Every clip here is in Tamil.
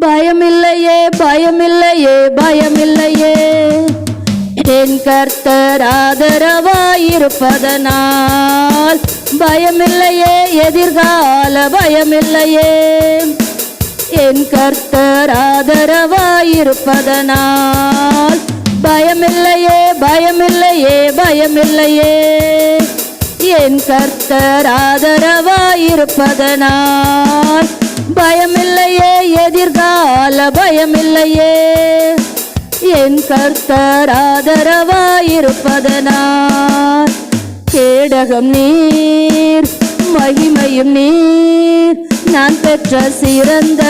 பயமில்லையே பயமில்லையே பயமில்லையே. என் கர்த்தர் ஆதரவாயிருப்பதனால் பயமில்லையே எதிர்கால பயமில்லையே. என் கர்த்தர் ஆதரவாயிருப்பதனால் பயமில்லையே பயமில்லையே பயமில்லையே. என் கர்த்தர் ஆதரவாயிருப்பதனால் பயமில்லையே எதிர்கால பயமில்லையே. என் கர்த்தர் ஆதரவாயிருப்பதனால் கேடகம் நீர் மகிமையும் நீர் நான் பெற்ற சிறந்த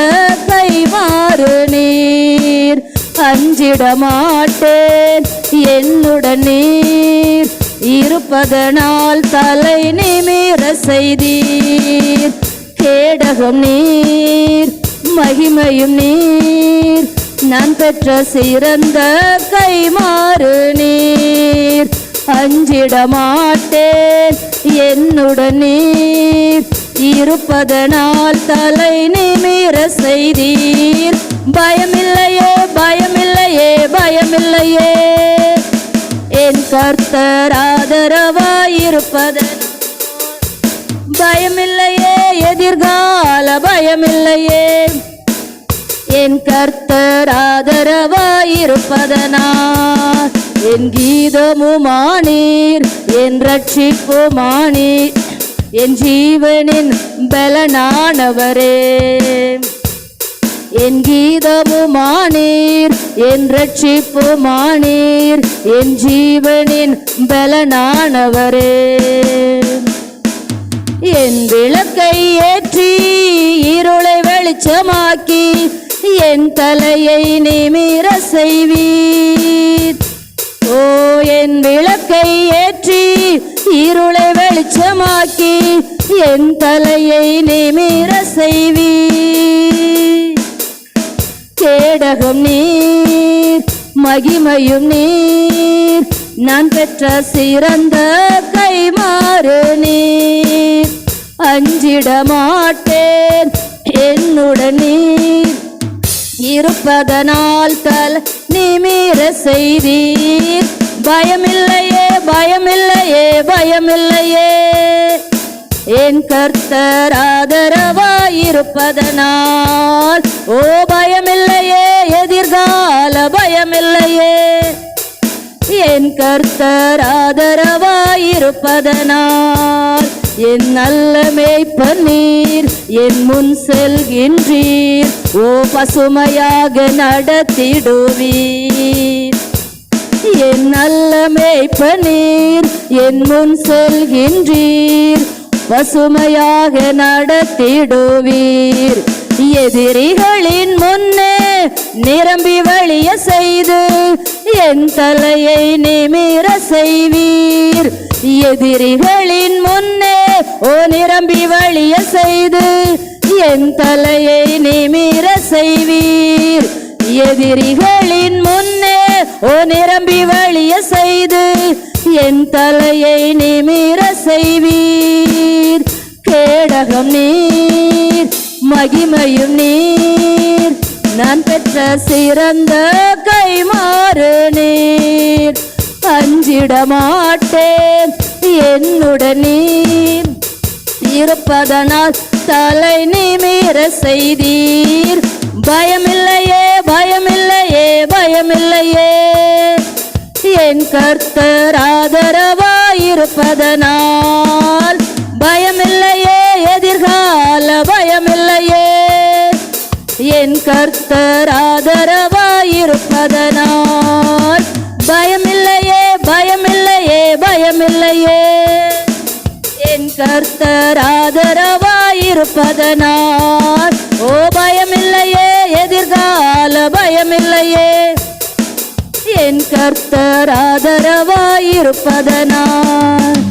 கைமாறு நீர். அஞ்சிட மாட்டேன் என்னுடன் நீர். கேட்பதனால் தலை நிமிர செய்தீர். கேடகம் நீர் மகிமையும் நீர் நான் பெற்ற சிறந்த கைமாறு நீர். அஞ்சிட மாட்டேன் என்னுடன் நீர் இருப்பதனால் தலை நிமிர செய்தீர். பயமில்லையே பயமில்லையே பயமில்லையே. என் கர்த்த ஆதரவாயிருப்பதன் பயமில்லையே எதிர்கால பயமில்லையே. என் கர்த்தர் ஆதரவாயிருப்பதனால் என் கீதமுமானீர் என் ரட்சிப்புமானீர் என் ஜீவனின் பலனானவரே. என் கீதமுமானீர் என் ரட்சிப்புமானீர் என் ஜீவனின் பலனானவரே. என் விளக்கை ஏற்றி இருளை வெளிச்சமாக்கி என் தலையை நிமிர செய்வீர். ஓ என் விளக்கை ஏற்றி இருளை வெளிச்சமாக்கி என் தலையை நிமிர செய்வீர். கேடகம் நீ மகிமையும் நீர். நான் பெற்ற சிறந்த கைமாறு நீர். அஞ்சிட மாட்டேன் என்னுடன் நீர். இருப்பதனால் தல் நிமிர செய்தீர். பயமில்லையே பயமில்லையே பயமில்லையே. என் கர்த்தர் ஆதரவாயிருப்பதனால் ஓ கர்த்தர் ஆதரவாயிருப்பதனால் என் நல்ல மேய்ப்பனீர் என் முன் செல்கின்றீர். ஓ பசுமையாக நடத்திடுவீர். என் நல்ல மேய்ப்பனீர் என் முன் செல்கின்றீர். பசுமையாக நடத்திடுவீர். எதிரிகளின் முன்னே நிரம்பி வழிய செய்து என் தலையை நிமிர செய்வீர். எதிரிகளின் முன்னே ஓ நிரம்பி வழிய செய்து என் தலையை நிமிர செய்வீர். எதிரிகளின் முன்னே ஓ நிரம்பி வழிய செய்து என் தலையை நிமிர செய்வீர். கேடகம் நீர் மகிமையும் நீர். நான் பெற்ற சிறந்த கைமாறு நீர் அஞ்சிட மாட்டேன் என்னுடன் நீர் இருப்பதனால் தலை நிமிர செய்தீர். பயமில்லையே பயமில்லையே பயமில்லையே. என் கர்த்தர் ஆதரவாயிருப்பதனால் என் கர்த்தர் ஆதரவாயிருப்பதனால் பயமில்லையே பயமில்லையே பயமில்லையே. என் கர்த்தர் ஆதரவாயிருப்பதனால் ஓ பயமில்லையே எதிர்கால பயமில்லையே. என் கர்த்தர் ஆதரவாயிருப்பதனால்